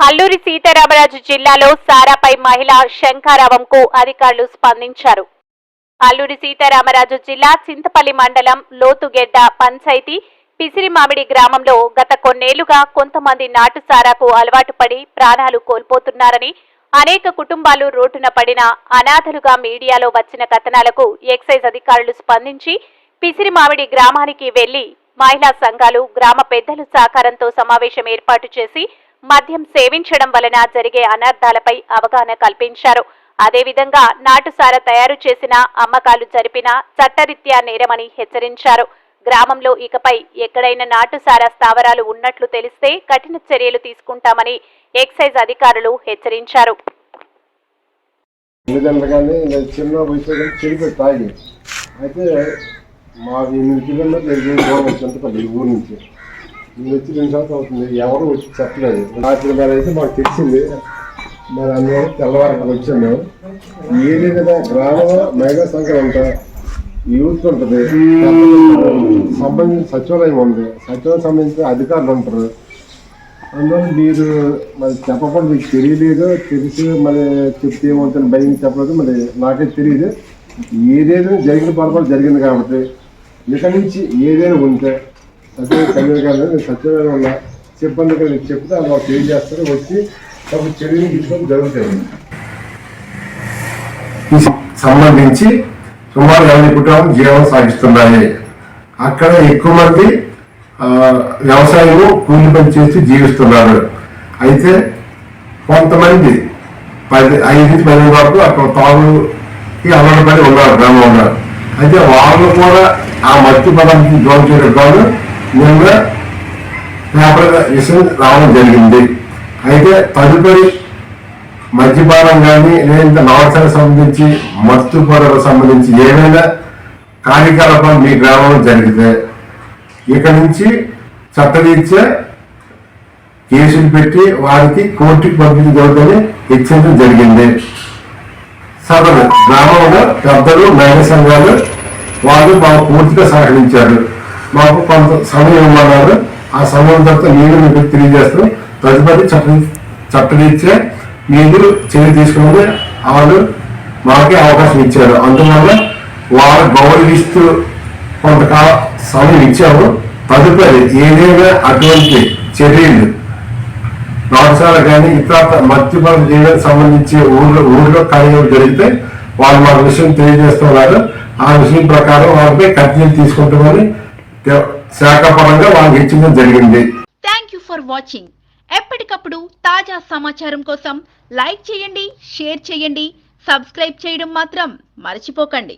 అల్లూరి సీతారామరాజు జిల్లాలో సారాపై మహిళ శంఖారావంకు అధికారులు స్పందించారు. అల్లూరి సీతారామరాజు జిల్లా చింతపల్లి మండలం లోతుగెడ్డ పంచాయతీ పిసిరిమామిడి గ్రామంలో గత కొన్నేళ్ళుగా కొంతమంది నాటు సారాకు అలవాటు పడి ప్రాణాలు కోల్పోతున్నారని అనేక కుటుంబాలు రోడ్డున పడిన అనాథలుగా మీడియాలో వచ్చిన కథనాలకు ఎక్సైజ్ అధికారులు స్పందించి పిసిరిమామిడి గ్రామానికి వెళ్ళి మహిళా సంఘాలు గ్రామ పెద్దలు సహకారంతో సమావేశం ఏర్పాటు చేసి మద్యం సేవించడం వలన జరిగే అనర్థాలపై అవగాహన కల్పించారు. అదేవిధంగా నాటుసార తయారు చేసిన అమ్మకాలు జరిపిన చట్టరీత్యా నేరమని హెచ్చరించారు. గ్రామంలో ఇకపై ఎక్కడైనా నాటుసార స్థావరాలు ఉన్నట్లు తెలిస్తే కఠిన చర్యలు తీసుకుంటామని ఎక్సైజ్ అధికారులు హెచ్చరించారు. అయితే మాది ఎనిమిది కిలోమీటర్లు ఎనిమిది దూరం చింతపల్లి ఊరు నుంచి. నేను వచ్చి రెండు సంవత్సరం అవుతుంది ఎవరు వచ్చి చెప్పలేదు. రాత్రి మీద అయితే మాకు తెలిసింది. మరి అందరం తెల్లవారు వచ్చాము మేము. ఏదైనా గ్రామంలో మహిళా సంఘం యూత్ ఉంటుంది. సంబంధించిన సచివాలయం ఉంది. సచివాలయం సంబంధించిన అధికారులు ఉంటారు. అందువల్ల మీరు మరి చెప్పకుండా మీకు తెలియలేదు. తెలిసి మరి చెప్తే ఏమవుతుంది భయం చెప్పలేదు. మరి నాకే తెలియదు. ఏదేదో జరిగిన పొరపాటు జరిగింది కాబట్టి ఇక నుంచి ఏదైనా ఉంటే సచివాలయం కన్వీనర్ గారు నేను సచివాలయం సిబ్బంది గారు చెప్తే అది తెలియజేస్తారు వచ్చి తమ చర్యలు తీసుకోవడం జరుగుతుంది. సంబంధించి సుమారు అన్ని కుటుంబాలు జీవనం సాగిస్తున్నాయి. అక్కడ ఎక్కువ మంది వ్యవసాయం వ్యవసాయము కూలి పని చేసి జీవిస్తున్నారు. అయితే కొంతమంది పది ఐదు నుంచి పది వరకు అక్కడ తాగుకి అలవాటు పడి ఉన్నారు గ్రామంలో. అయితే వాళ్ళు కూడా ఆ మట్టి పదానికి జోన్ చేయడం కాదు నిన్న పేపర్ విషయం రావడం జరిగింది. అయితే తదుపరి మద్యపానం కానీ లేదంటే నవసాలకు సంబంధించి మత్తు పొరకు సంబంధించి ఏమైనా కార్యకలాపాలు మీ గ్రామంలో జరిగితే ఇక నుంచి చట్టరీత్యా కేసులు పెట్టి వారికి కోర్టుకి పంపించగలదని హెచ్చరించడం జరిగింది. సదరు గ్రామంలో పెద్దలు మహిళా సంఘాలు వాళ్ళు మాకు పూర్తిగా సహకరించారు మాకు కొంత సమయం ఇవ్వమన్నారు. ఆ సమయం తర్వాత నేను మీకు తెలియజేస్తాం తదుపరి చట్ట చట్టరీత్యా మీరు చర్య తీసుకుని వాళ్ళు మాకే అవకాశం ఇచ్చారు అందువల్ల వారు గౌరవిస్తూ కొంతకాల సమయం ఇచ్చాము. తదుపరి ఏదైనా అటువంటి చర్యలు నాటశాల కానీ ఇతర మద్యపానం చేయడానికి సంబంధించి ఊళ్ళో ఊళ్ళో కార్యక్రమం జరిగితే వాళ్ళు మాకు విషయం తెలియజేస్తున్నారు. ఆ విషయం ప్రకారం వాళ్ళపై కర్జీలు తీసుకుంటామని శాఖ పరంగా వాళ్ళకి హెచ్చరించడం జరిగింది. థ్యాంక్ యూ ఫర్ వాచింగ్ ఎప్పటికప్పుడు తాజా సమాచారం కోసం లైక్ చేయండి షేర్ చేయండి సబ్స్క్రైబ్ చేయడం మాత్రం మర్చిపోకండి.